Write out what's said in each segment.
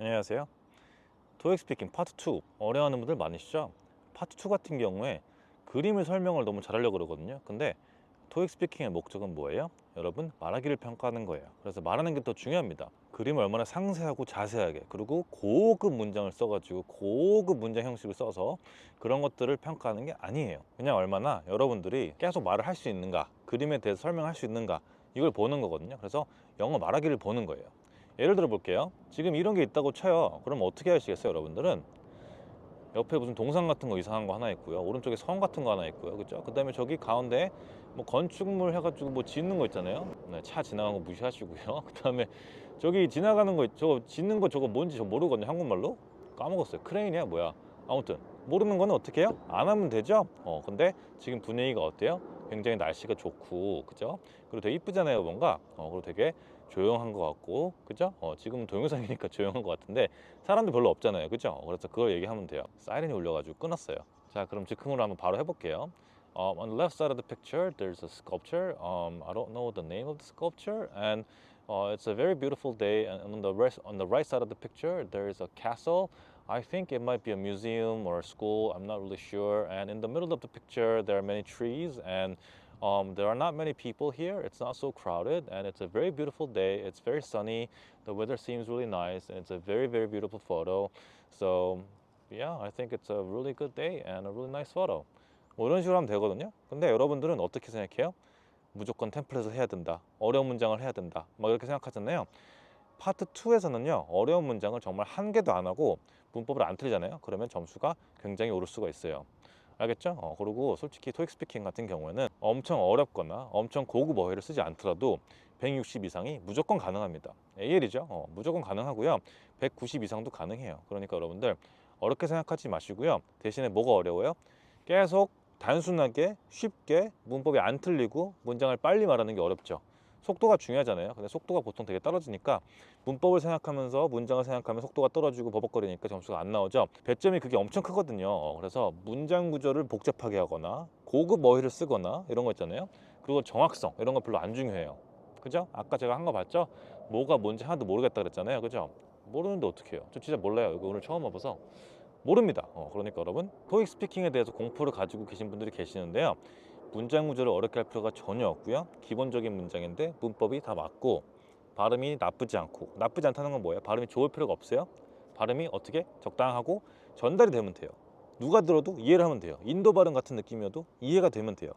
안녕하세요. 토익 스피킹 파트 2 어려워하는 분들 많으시죠? 파트 2 같은 경우에 그림을 설명을 너무 잘하려고 그러거든요. 근데 토익 스피킹의 목적은 뭐예요? 여러분 말하기를 평가하는 거예요. 그래서 말하는 게 더 중요합니다. 그림을 얼마나 상세하고 자세하게 그리고 고급 문장을 써가지고 고급 문장 형식을 써서 그런 것들을 평가하는 게 아니에요. 그냥 얼마나 여러분들이 계속 말을 할 수 있는가, 그림에 대해서 설명할 수 있는가 이걸 보는 거거든요. 그래서 영어 말하기를 보는 거예요. 예를 들어 볼게요. 지금 이런 게 있다고 쳐요. 그럼 어떻게 하시겠어요, 여러분들은? 옆에 무슨 동상 같은 거 이상한 거 하나 있고요. 오른쪽에 성 같은 거 하나 있고요. 그죠? 그 다음에 저기 가운데 뭐 건축물 해가지고 뭐 짓는 거 있잖아요. 네, 차 지나가는 거 무시하시고요. 그 다음에 저기 지나가는 거 저거 짓는 거 저거 뭔지 저 모르거든요. 한국말로 까먹었어요. 크레인이야 뭐야? 아무튼 모르는 거는 어떻게 해요? 안 하면 되죠. 어 근데 지금 분위기가 어때요? 굉장히 날씨가 좋고 그죠? 그리고 되게 이쁘잖아요, 뭔가. 어 그리고 되게 조용한 것 같고 그죠? 어 지금 동영상이니까 조용한 것 같은데 사람도 별로 없잖아요, 그죠? 그래서 그걸 얘기하면 돼요. 사이렌이 울려가지고 끊었어요. 자, 그럼 즉흥으로 한번 바로 해볼게요. Um, on the left side of the picture, there's a sculpture. Um, I don't know the name of the sculpture, and uh, it's a very beautiful day. And on the rest, on the right side of the picture, there is a castle. I think it might be a museum or a school. I'm not really sure. And in the middle of the picture, there are many trees, and um, there are not many people here. It's not so crowded, and it's a very beautiful day. It's very sunny. The weather seems really nice, and it's a very, very beautiful photo. So, yeah, I think it's a really good day and a really nice photo. 뭐 이런 식으로 하면 되거든요. 근데 여러분들은 어떻게 생각해요? 무조건 템플릿을 해야 된다. 어려운 문장을 해야 된다. 막 이렇게 생각하잖아요. 파트 2에서는요, 어려운 문장을 정말 한 개도 안 하고 문법을 안 틀리잖아요. 그러면 점수가 굉장히 오를 수가 있어요. 알겠죠? 어, 그리고 솔직히 토익 스피킹 같은 경우에는 엄청 어렵거나 엄청 고급 어휘를 쓰지 않더라도 160 이상이 무조건 가능합니다. AL이죠. 어, 무조건 가능하고요. 190 이상도 가능해요. 그러니까 여러분들 어렵게 생각하지 마시고요. 대신에 뭐가 어려워요? 계속 단순하게 쉽게 문법이 안 틀리고 문장을 빨리 말하는 게 어렵죠. 속도가 중요하잖아요. 근데 속도가 보통 되게 떨어지니까 문법을 생각하면서 문장을 생각하면 속도가 떨어지고 버벅거리니까 점수가 안 나오죠. 배점이 그게 엄청 크거든요. 어, 그래서 문장 구조를 복잡하게 하거나 고급 어휘를 쓰거나 이런 거 있잖아요. 그리고 정확성 이런 거 별로 안 중요해요. 그죠? 아까 제가 한 거 봤죠? 뭐가 뭔지 하나도 모르겠다 그랬잖아요. 그죠? 모르는데 어떻게 해요? 저 진짜 몰라요. 이거 오늘 처음 와봐서 모릅니다. 어, 그러니까 여러분 토익 스피킹에 대해서 공포를 가지고 계신 분들이 계시는데요. 문장 구조를 어렵게 할 필요가 전혀 없고요. 기본적인 문장인데 문법이 다 맞고 발음이 나쁘지 않고 나쁘지 않다는 건 뭐예요? 발음이 좋을 필요가 없어요. 발음이 어떻게 적당하고 전달이 되면 돼요. 누가 들어도 이해를 하면 돼요. 인도 발음 같은 느낌이어도 이해가 되면 돼요.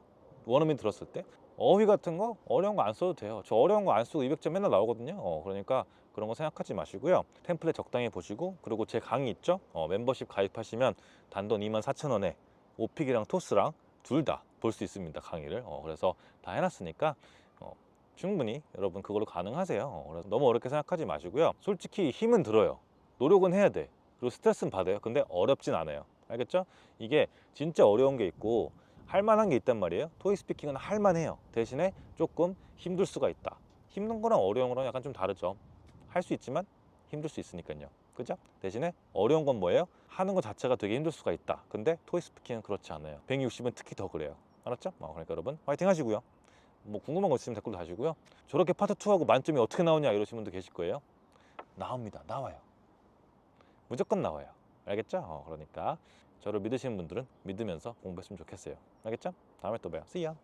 원어민 들었을 때 어휘 같은 거 어려운 거 안 써도 돼요. 저 어려운 거 안 쓰고 200점 맨날 나오거든요. 어, 그러니까 그런 거 생각하지 마시고요. 템플릿 적당히 보시고 그리고 제 강의 있죠? 어, 멤버십 가입하시면 단돈 24,000원에 오픽이랑 토스랑 둘다 볼 수 있습니다. 강의를. 어, 그래서 다 해놨으니까 어, 충분히 여러분 그걸로 가능하세요. 어, 그래서 너무 어렵게 생각하지 마시고요. 솔직히 힘은 들어요. 노력은 해야 돼. 그리고 스트레스는 받아요. 근데 어렵진 않아요. 알겠죠? 이게 진짜 어려운 게 있고 할만한 게 있단 말이에요. 토익 스피킹은 할만해요. 대신에 조금 힘들 수가 있다. 힘든 거랑 어려운 거랑 약간 좀 다르죠. 할 수 있지만 힘들 수 있으니까요. 그죠? 대신에 어려운 건 뭐예요? 하는 것 자체가 되게 힘들 수가 있다. 근데 토익 스피킹은 그렇지 않아요. 160은 특히 더 그래요. 알았죠? 어, 그러니까 여러분 화이팅 하시고요. 뭐 궁금한 거 있으면 댓글도 다시고요. 저렇게 파트 2하고 만점이 어떻게 나오냐 이러시는 분도 계실 거예요. 나옵니다. 나와요. 무조건 나와요. 알겠죠? 어, 그러니까 저를 믿으시는 분들은 믿으면서 공부했으면 좋겠어요. 알겠죠? 다음에 또 봬요. See ya.